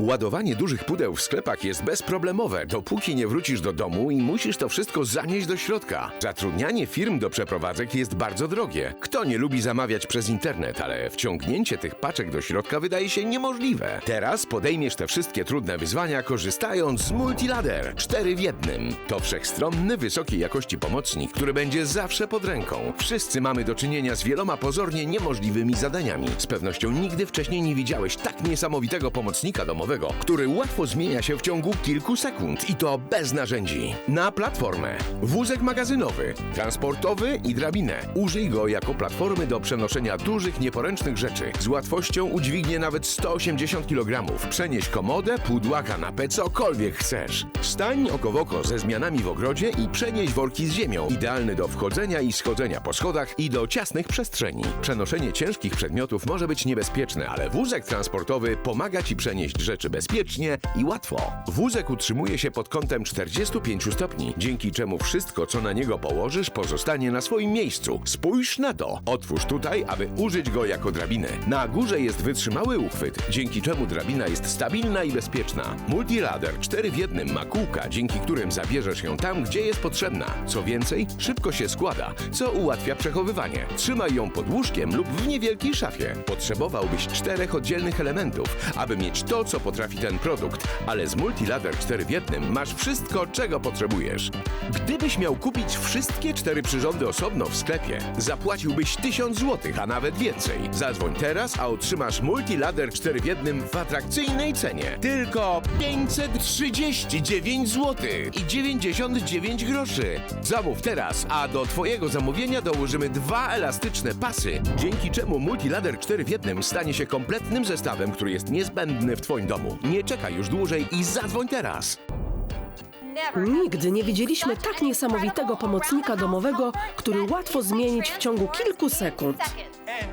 Ładowanie dużych pudeł w sklepach jest bezproblemowe, dopóki nie wrócisz do domu i musisz to wszystko zanieść do środka. Zatrudnianie firm do przeprowadzek jest bardzo drogie. Kto nie lubi zamawiać przez internet, ale wciągnięcie tych paczek do środka wydaje się niemożliwe. Teraz podejmiesz te wszystkie trudne wyzwania korzystając z Multilader 4 w jednym. To wszechstronny, wysokiej jakości pomocnik, który będzie zawsze pod ręką. Wszyscy mamy do czynienia z wieloma pozornie niemożliwymi zadaniami. Z pewnością nigdy wcześniej nie widziałeś tak niesamowitego pomocnika domowego, który łatwo zmienia się w ciągu kilku sekund i to bez narzędzi. Na platformę, wózek magazynowy, transportowy i drabinę. Użyj go jako platformy do przenoszenia dużych, nieporęcznych rzeczy. Z łatwością udźwignie nawet 180 kg. Przenieś komodę, pudła, kanapę, cokolwiek chcesz. Stań oko w oko ze zmianami w ogrodzie i przenieś worki z ziemią. Idealny do wchodzenia i schodzenia po schodach i do ciasnych przestrzeni. Przenoszenie ciężkich przedmiotów może być niebezpieczne, ale wózek transportowy pomaga Ci przenieść rzeczy bezpiecznie i łatwo. Wózek utrzymuje się pod kątem 45 stopni, dzięki czemu wszystko, co na niego położysz, pozostanie na swoim miejscu. Spójrz na to. Otwórz tutaj, aby użyć go jako drabinę. Na górze jest wytrzymały uchwyt, dzięki czemu drabina jest stabilna i bezpieczna. Multiladder 4 w jednym ma kółka, dzięki którym zabierzesz ją tam, gdzie jest potrzebna. Co więcej, szybko się składa, co ułatwia przechowywanie. Trzymaj ją pod łóżkiem lub w niewielkiej szafie. Potrzebowałbyś czterech oddzielnych elementów, aby mieć to, co potrafi ten produkt, ale z Multiladder 4 w jednym masz wszystko, czego potrzebujesz. Gdybyś miał kupić wszystkie cztery przyrządy osobno w sklepie, zapłaciłbyś 1000 zł, a nawet więcej. Zadzwoń teraz, a otrzymasz Multiladder 4 w jednym w atrakcyjnej cenie. Tylko 539 zł i 99 groszy. Zamów teraz, a do Twojego zamówienia dołożymy dwa elastyczne pasy, dzięki czemu Multiladder 4 w jednym stanie się kompletnym zestawem, który jest niezbędny w Twoim domu. Nie czekaj już dłużej i zadzwoń teraz. Nigdy nie widzieliśmy tak niesamowitego pomocnika domowego, który łatwo zmienić w ciągu kilku sekund.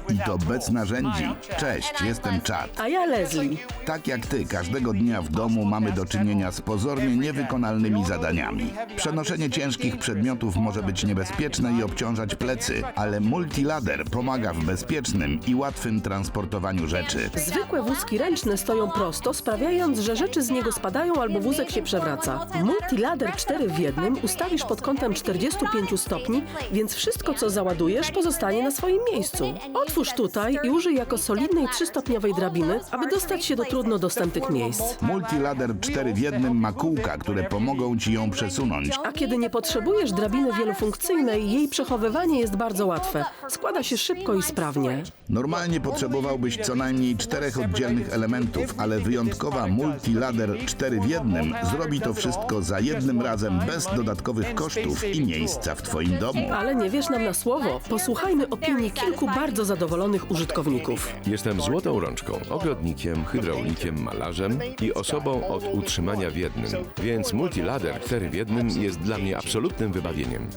I to bez narzędzi. Cześć, jestem Chad. A ja Leslie. Tak jak ty, każdego dnia w domu mamy do czynienia z pozornie niewykonalnymi zadaniami. Przenoszenie ciężkich przedmiotów może być niebezpieczne i obciążać plecy, ale multilader pomaga w bezpiecznym i łatwym transportowaniu rzeczy. Zwykłe wózki ręczne stoją prosto, sprawiając, że rzeczy z niego spadają albo wózek się przewraca. Multilader 4 w jednym ustawisz pod kątem 45 stopni, więc wszystko co załadujesz pozostanie na swoim miejscu. Otwórz tutaj i użyj jako solidnej trzystopniowej drabiny, aby dostać się do trudno dostępnych miejsc. Multilader 4 w jednym ma kółka, które pomogą ci ją przesunąć. A kiedy nie potrzebujesz drabiny wielofunkcyjnej, jej przechowywanie jest bardzo łatwe. Składa się szybko i sprawnie. Normalnie potrzebowałbyś co najmniej czterech oddzielnych elementów, ale wyjątkowa Multilader 4 w jednym zrobi to wszystko za jednym razem bez dodatkowych kosztów i miejsca w twoim domu. Ale nie wiesz nam na słowo. Posłuchajmy opinii kilku bardzo zadowolonych użytkowników. Jestem złotą rączką, ogrodnikiem, hydraulikiem, malarzem i osobą od utrzymania w jednym. Więc Multiladder 4 w jednym jest dla mnie absolutnym wybawieniem.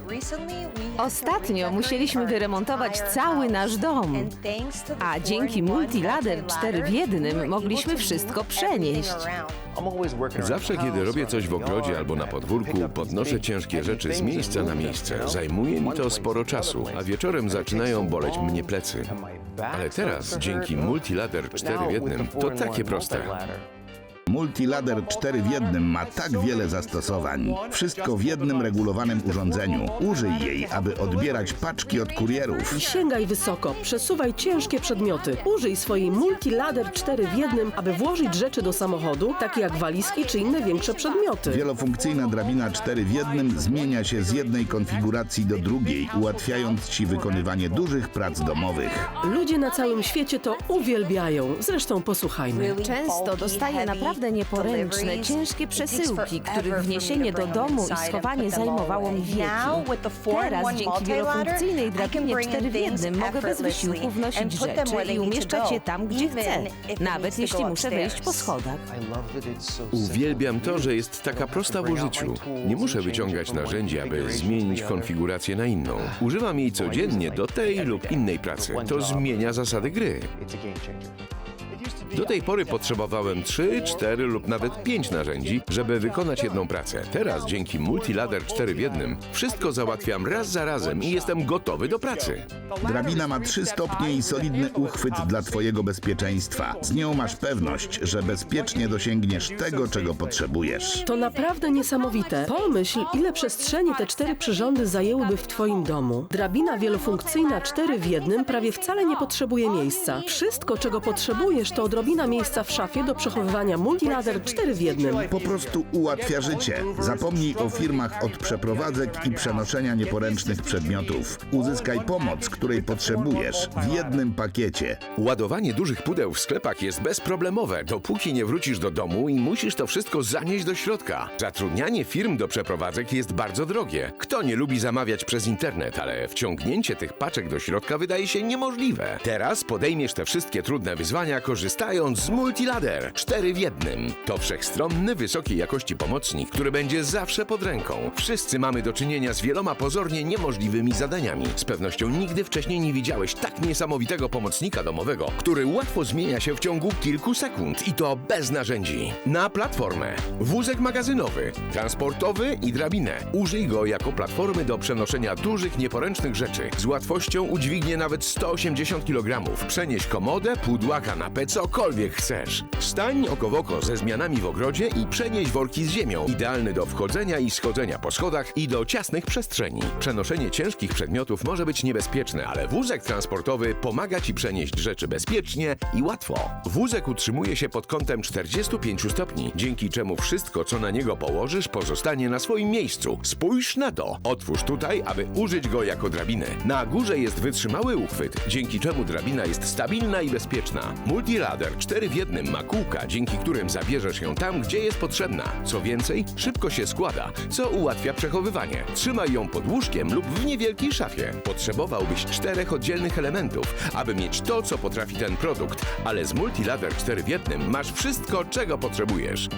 Ostatnio musieliśmy wyremontować cały nasz dom, a dzięki Multilader 4 w jednym mogliśmy wszystko przenieść. Zawsze, kiedy robię coś w ogrodzie albo na podwórku, podnoszę ciężkie rzeczy z miejsca na miejsce. Zajmuje mi to sporo czasu, a wieczorem zaczynają boleć mnie plecy. Ale teraz, dzięki Multiladder 4 w jednym, to takie proste. Multilader 4 w jednym ma tak wiele zastosowań. Wszystko w jednym regulowanym urządzeniu. Użyj jej, aby odbierać paczki od kurierów. Sięgaj wysoko, przesuwaj ciężkie przedmioty. Użyj swojej Multilader 4 w jednym, aby włożyć rzeczy do samochodu, takie jak walizki czy inne większe przedmioty. Wielofunkcyjna drabina 4 w jednym zmienia się z jednej konfiguracji do drugiej, ułatwiając ci wykonywanie dużych prac domowych. Ludzie na całym świecie to uwielbiają. Zresztą posłuchajmy. Często dostaję naprawdę nieporęczne, ciężkie przesyłki, których wniesienie do domu i schowanie zajmowało mi wieki. Teraz dzięki wielofunkcyjnej drabinie 4 w jednym mogę bez wysiłku wnosić rzeczy i umieszczać je tam, gdzie chcę, nawet jeśli muszę wejść po schodach. Uwielbiam to, że jest taka prosta w użyciu. Nie muszę wyciągać narzędzi, aby zmienić konfigurację na inną. Używam jej codziennie do tej lub innej pracy. To zmienia zasady gry. Do tej pory potrzebowałem 3, 4 lub nawet 5 narzędzi, żeby wykonać jedną pracę. Teraz dzięki Multiladder 4 w jednym wszystko załatwiam raz za razem i jestem gotowy do pracy. Drabina ma trzy stopnie i solidny uchwyt dla Twojego bezpieczeństwa. Z nią masz pewność, że bezpiecznie dosięgniesz tego, czego potrzebujesz. To naprawdę niesamowite. Pomyśl, ile przestrzeni te cztery przyrządy zajęłyby w Twoim domu. Drabina wielofunkcyjna 4 w jednym prawie wcale nie potrzebuje miejsca. Wszystko, czego potrzebujesz, to odrobina miejsca w szafie do przechowywania Multiladder 4 w jednym. Po prostu ułatwia życie. Zapomnij o firmach od przeprowadzek i przenoszenia nieporęcznych przedmiotów. Uzyskaj pomoc, której potrzebujesz w jednym pakiecie. Ładowanie dużych pudeł w sklepach jest bezproblemowe, dopóki nie wrócisz do domu i musisz to wszystko zanieść do środka. Zatrudnianie firm do przeprowadzek jest bardzo drogie. Kto nie lubi zamawiać przez internet, ale wciągnięcie tych paczek do środka wydaje się niemożliwe. Teraz podejmiesz te wszystkie trudne wyzwania korzystając z Multiladder 4 w jednym. To wszechstronny, wysokiej jakości pomocnik, który będzie zawsze pod ręką. Wszyscy mamy do czynienia z wieloma pozornie niemożliwymi zadaniami. Z pewnością nigdy wcześniej nie widziałeś tak niesamowitego pomocnika domowego, który łatwo zmienia się w ciągu kilku sekund i to bez narzędzi. Na platformę, wózek magazynowy, transportowy i drabinę. Użyj go jako platformy do przenoszenia dużych, nieporęcznych rzeczy. Z łatwością udźwignie nawet 180 kg. Przenieś komodę, pudła, kanapę, cokolwiek chcesz. Stań oko w oko ze zmianami w ogrodzie i przenieś worki z ziemią. Idealny do wchodzenia i schodzenia po schodach i do ciasnych przestrzeni. Przenoszenie ciężkich przedmiotów może być niebezpieczne, ale wózek transportowy pomaga Ci przenieść rzeczy bezpiecznie i łatwo. Wózek utrzymuje się pod kątem 45 stopni, dzięki czemu wszystko, co na niego położysz, pozostanie na swoim miejscu. Spójrz na to. Otwórz tutaj, aby użyć go jako drabiny. Na górze jest wytrzymały uchwyt, dzięki czemu drabina jest stabilna i bezpieczna. Multiladder 4 w jednym ma kółka, dzięki którym zabierzesz ją tam, gdzie jest potrzebna. Co więcej, szybko się składa, co ułatwia przechowywanie. Trzymaj ją pod łóżkiem lub w niewielkiej szafie. Potrzebowałbyś czterech oddzielnych elementów, aby mieć to, co potrafi ten produkt, ale z Multiladder 4 w jednym masz wszystko, czego potrzebujesz.